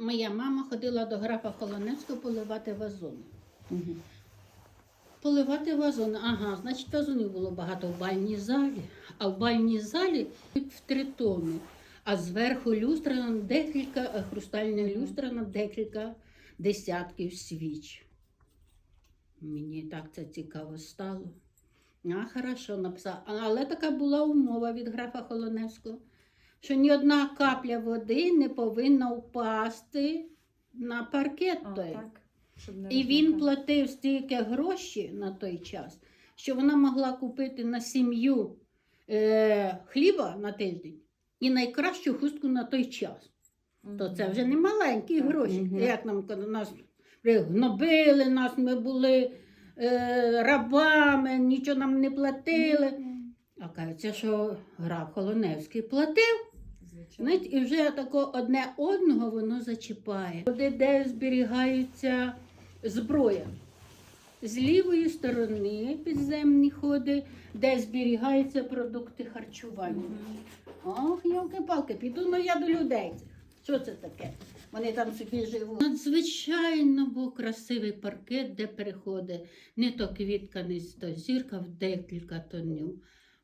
моя мама ходила до графа Холонецького поливати вазони. Мгм. Поливати вазони. Ага, значить, вазонів було багато в бальній залі, а в бальній залі в три томи. А зверху люстра на декілька, е, хрустальна люстра на декілька десятків свіч. Мені так це цікаво стало. А, хорошо, написала. Але така була умова від графа Холоневського, що ні одна капля води не повинна впасти на паркет А, той. так, щоб не І він розмокати. платив стільки гроші на той час, що вона могла купити на сім'ю е, хліба на тиждень і найкращу хустку на той час. То це вже не маленькі гроші. мгм. Як нам коли нас гнобили, нас ми були е, рабами, нічого нам не платили. А кажеться, що граф Холоневський платив. Знаєте, і вже тако одне одного воно зачіпає. Туди, де зберігається зброя. З лівої сторони підземні ходи, де зберігаються продукти харчування. Ох, ялки-палки, піду ну я до людей. Що це таке? Вони там собі живуть. Надзвичайно був красивий паркет, де переходить не то квітка, не то зірка в декілька тонів.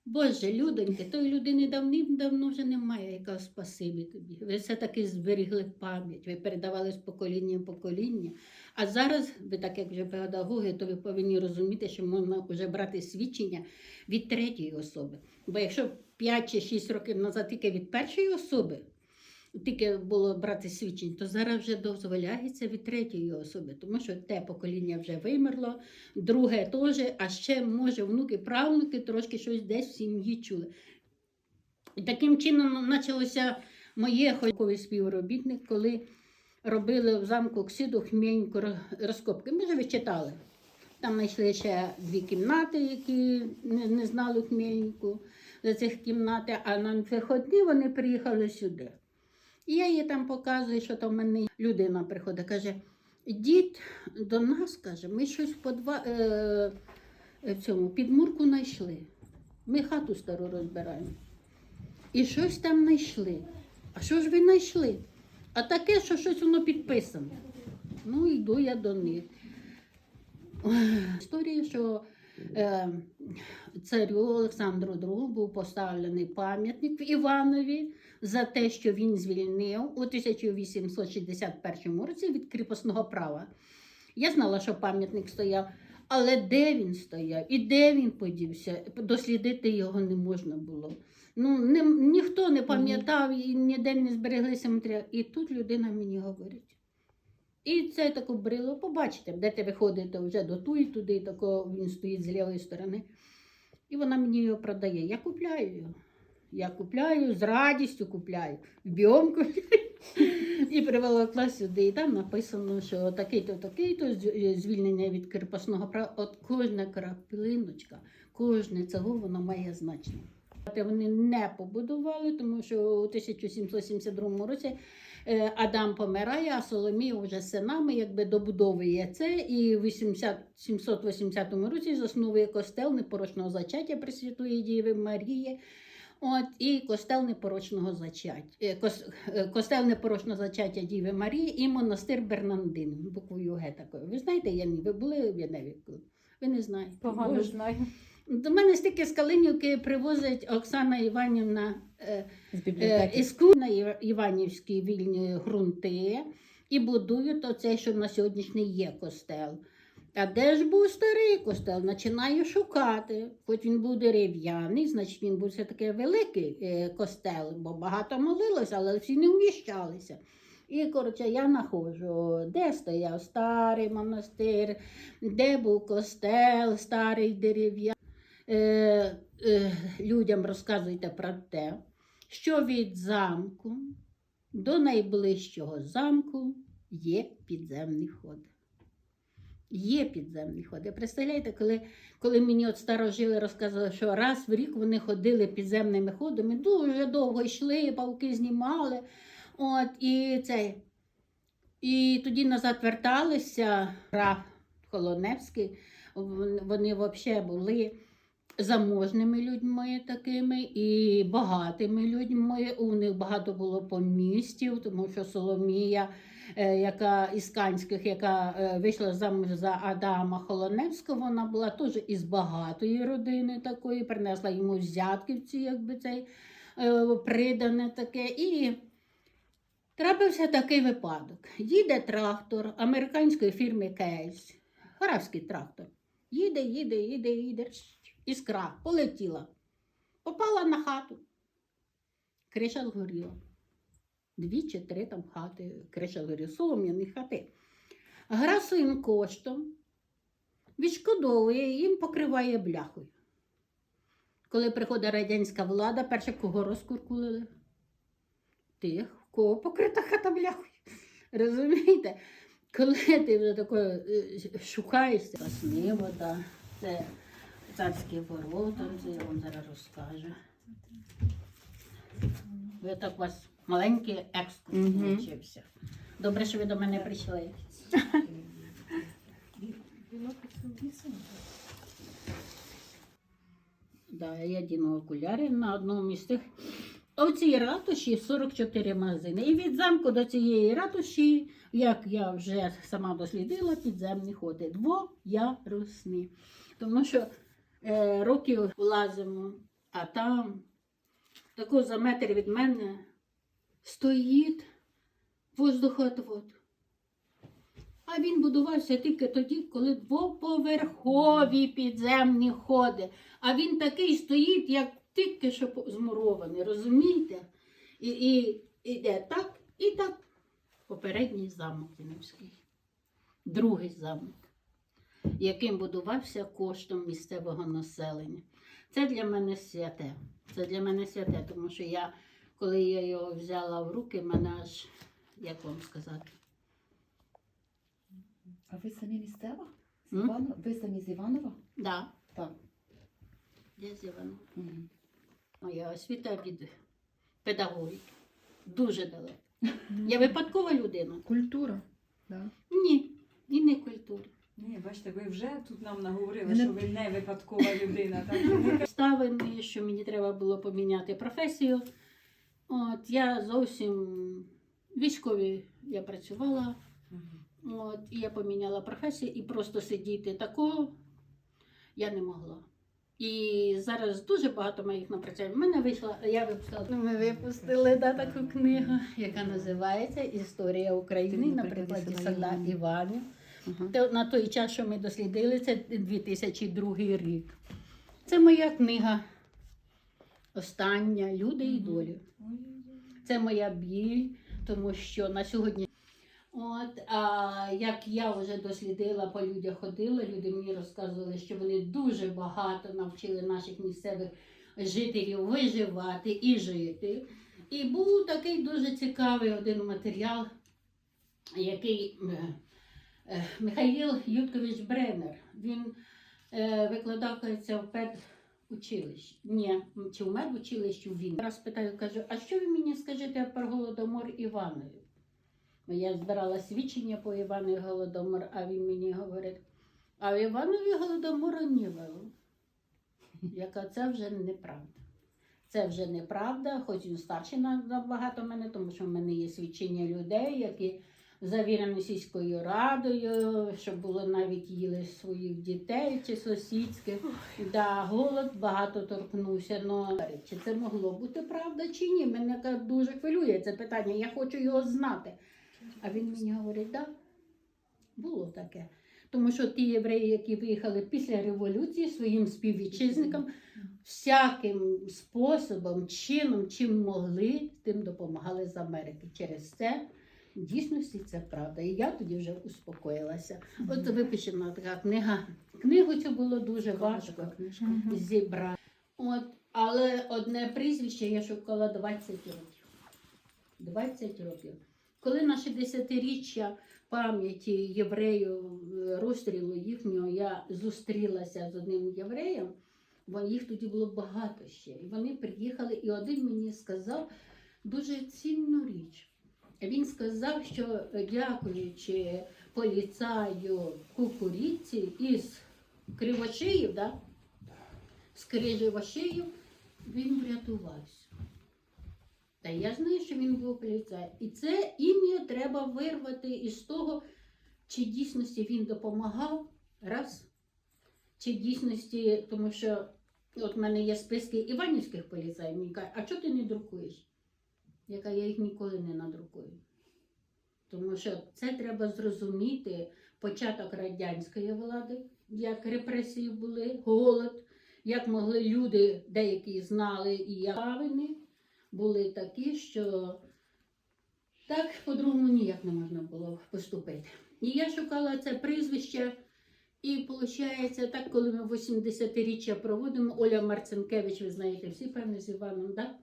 Боже, людоньки, тої людини давним-давно вже немає, яка спасибі тобі. Ви все-таки зберігли пам'ять, ви передавали з покоління в покоління. А зараз, ви так як вже педагоги, то ви повинні розуміти, що можна вже брати свідчення від третьої особи. Бо якщо 5 чи 6 років назад тільки від першої особи, тільки було брати свідчень, то зараз вже дозволяється від третьої особи, тому що те покоління вже вимерло, друге теж, а ще може внуки, правнуки трошки щось десь в сім'ї чули. І таким чином почалося моє хойковий співробітник, коли робили в замку Ксиду хмєньку розкопки. Ми ж ви читали. Там знайшли ще дві кімнати, які не, не знали хмельнику за цих кімнати, а на виходні вони приїхали сюди. І я їй там показую, що там в мене людина приходить, каже: дід до нас каже, ми щось в подва... е... в цьому підмурку знайшли. Ми хату стару розбираємо. І щось там знайшли. А що ж ви знайшли? А таке, що щось воно підписано. Ну, йду я до них. Історія, що е, царю Олександру II був поставлений пам'ятник в Іванові за те, що він звільнив у 1861 році від кріпосного права. Я знала, що пам'ятник стояв, але де він стояв і де він подівся, дослідити його не можна було. Ну, не, ніхто не пам'ятав і ніде не збереглися матеріали. І тут людина мені говорить. І це таке брило, побачите, де ти виходите вже до туї туди, тако він стоїть з лівої сторони. І вона мені його продає. Я купляю його. Я купляю, з радістю купляю, в біом купляю. І привела сюди. І там написано, що такий-то, такий-то звільнення від кріпосного права. От кожна краплиночка, кожне цього воно має значення. Вони не побудували, тому що у 1772 році е, Адам помирає, а Соломія вже з синами якби добудовує це. І в 80 780 році засновує костел непорочного зачаття Пресвятої Діви Марії. От, і костел непорочного зачаття. е, е, Костел непорочного зачаття Діви Марії і монастир Бернандин, буквою Г такою. Ви знаєте, Яні, ви були в Яневіку? Ви не знаєте. Погано знаю. До мене стільки з Калинівки привозить Оксана Іванівна е, З е, іску на Іванівські вільні ґрунти і будують оце, що на сьогоднішній є костел. А де ж був старий костел? Починаю шукати. Хоч він був дерев'яний, значить він був все-таки великий е, костел, бо багато молилося, але всі не вміщалися. І, коротше, я знаходжу, де стояв старий монастир, де був костел, старий дерев'яний. Е, е, людям розказуйте про те, що від замку до найближчого замку є підземні ходи. Є підземні ходи. Представляєте, коли, коли мені от старожили розказували, що раз в рік вони ходили підземними ходами, дуже довго йшли, павки знімали. От, і, це, і тоді назад верталися, граф Холоневський, вони взагалі були заможними людьми такими і багатими людьми. У них багато було помістів, тому що Соломія е, яка із Канських, яка е, вийшла замуж за Адама Холоневського. Вона була теж із багатої родини такої, принесла йому взятківці, якби цей е, придане таке. І трапився такий випадок. Їде трактор американської фірми Кейс, харавський трактор. Їде, їде, їде, їде. Іскра полетіла. Попала на хату. Криша згоріла. Дві чи три там хати, криша згоріла, солом'яні хати. Гра своїм коштом відшкодовує, їм покриває бляхою. Коли приходить радянська влада, перше кого розкуркулили? Тих, в кого покрита хата бляхою. Розумієте? Коли ти вже такою е, шукаєшся, вода, це царські ворота, це я вам зараз розкажу. Ви так у вас маленький екскурс получився. Добре, що ви до мене прийшли. Да, я діну окуляри на одному тих. А в цій ратуші 44 магазини. І від замку до цієї ратуші, як я вже сама дослідила, підземні ходи. Двоярусні. Тому що років лазимо, а там тако за метр від мене стоїть воздухотвод. А він будувався тільки тоді, коли двоповерхові підземні ходи. А він такий стоїть, як тільки що змурований, розумієте? І, і іде так, і так. Попередній замок Зіневський. Другий замок, яким будувався коштом місцевого населення. Це для мене святе. Це для мене святе, тому що я, коли я його взяла в руки, мене аж, як вам сказати, А ви самі місцева? З? Іванова? Ви самі з Іванова? да, Так. я зівана. Мгм. Моя освіта від педагогіки. Дуже далека. Я випадкова людина. Культура. Да. Ні, і не культура. Ні, бачите, ви вже тут нам наговорили, не- що ви не випадкова людина. Так? Обставини, що мені треба було поміняти професію. От, я зовсім військові я працювала. От, і я поміняла професію і просто сидіти такого я не могла. І зараз дуже багато моїх напрацювань. У мене вийшла, я випустила. Ну, ми випустили да, таку книгу, яка називається Історія України на прикладі села Іванів. Те- На той час, що ми дослідили, це 2002 рік. Це моя книга Остання люди і долі. Це моя біль, тому що на сьогодні. От, а як я вже дослідила, по людях ходила, люди мені розказували, що вони дуже багато навчили наших місцевих жителів виживати і жити. І був такий дуже цікавий один матеріал, який е, Михаїл Юткович Бренер. Він е, викладав кажеться, в педучилищі. Ні, чи в медучилищі Він. Раз питаю, кажу, а що ви мені скажете про голодомор Іванові? Я збирала свідчення по Івану Голодомор, а він мені говорить, а в Іванові Голодомору не було. Яка це вже неправда. Це вже неправда, хоч він старший на- набагато мене, тому що в мене є свідчення людей, які завірені сільською радою, що було навіть їли своїх дітей чи сусідських. Да, голод багато торкнувся. Но чи це могло бути правда чи ні? Мене дуже хвилює це питання. Я хочу його знати. А він мені говорить, да, було таке. Тому що ті євреї, які виїхали після революції своїм співвітчизникам, всяким способом, чином, чим могли, тим допомагали з Америки. Через це в дійсності це правда. І я тоді вже успокоїлася. От випущена така книга. Книгу цю було дуже важко зібрати. От, але одне прізвище я шукала 20 років. 20 років. Коли на 60-річчя пам'яті євреїв е, розстрілу їхнього я зустрілася з одним євреєм, бо їх тоді було багато ще. І вони приїхали, і один мені сказав дуже цінну річ. Він сказав, що е, дякуючи поліцаю кукуріці із Кривошиїв, да? з Кривошиїв, він врятувався. Та я знаю, що він був поліцай. І це ім'я треба вирвати із того, чи дійсності він допомагав, раз, чи дійсності, тому що от в мене є списки іванівських поліцаїв, мені кажуть, а чого ти не друкуєш? Яка я їх ніколи не надрукую. Тому що це треба зрозуміти початок радянської влади, як репресії були, голод, як могли люди, деякі знали і як вони були такі, що так по-другому ніяк не можна було поступити. І я шукала це прізвище, і виходить, так, коли ми 80-річчя проводимо, Оля Марцинкевич, ви знаєте, всі певно з Іваном, так?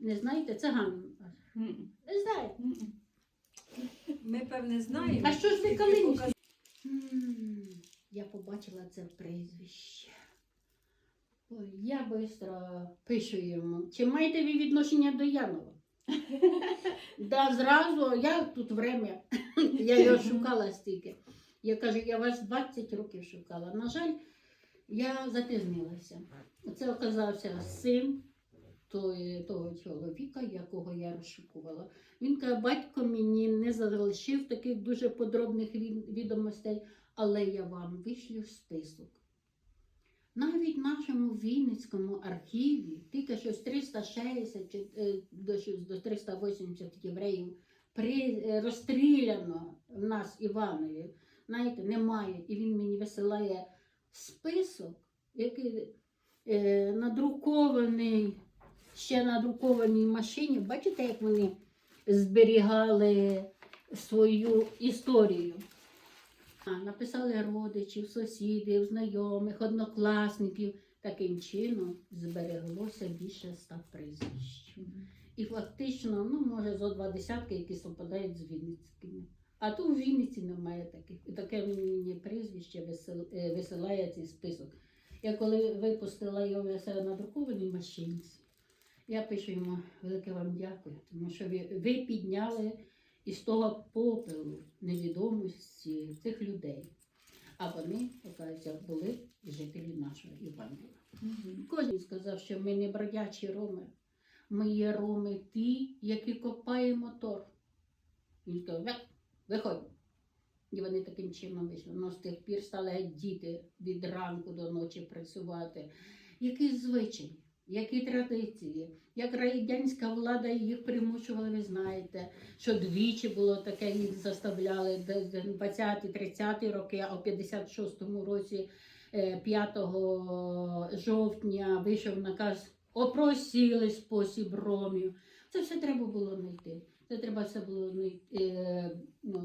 Не знаєте? Це Ганна. М-м. Не знаєте. Ми певне знаємо. А що ж ви Калинівські? Я побачила це прізвище. Ой, я швидко пишу йому. Чи маєте ви відношення до Янова? да, зразу, я тут время. я його шукала стільки. Я кажу, я вас 20 років шукала. На жаль, я запізнилася. Це оказався син того чоловіка, якого я розшукувала. Він каже, батько мені не залишив таких дуже подробних відомостей, але я вам вишлю список. Навіть в нашому Вінницькому архіві тільки що з 360 чи, е, до, 380 євреїв е, розстріляно в нас Іванові. Знаєте, немає. І він мені висилає список, який е, надрукований, ще надрукованій машині. Бачите, як вони зберігали свою історію. Написали родичів, сусідів, знайомих, однокласників. Таким чином збереглося більше ста прізвищ. І фактично, ну, може, зо два десятки, які совпадають з Вінницькими. А тут в Вінниці немає таких. І таке мені прізвище е, висилає цей список. Я коли випустила його все на друкованій машинці, я пишу йому велике вам дякую, тому що ви, ви підняли із того попелу невідомості цих людей. А вони, оказується, були жителі нашого Іванова. Мгм. Кожен сказав, що ми не бродячі роми. Ми є роми ті, які копають мотор. Він сказав, «Век, виходь. І вони таким чином вийшли. Ну, з тих пір стали діти від ранку до ночі працювати. Які звичаї, які традиції, як радянська влада їх примушувала, ви знаєте, що двічі було таке, їх заставляли де- де 20-30 роки, а в 56-му році е, 5 жовтня вийшов наказ опросили спосіб ромів. Це все треба було знайти. Це треба все було знайти. е, ну,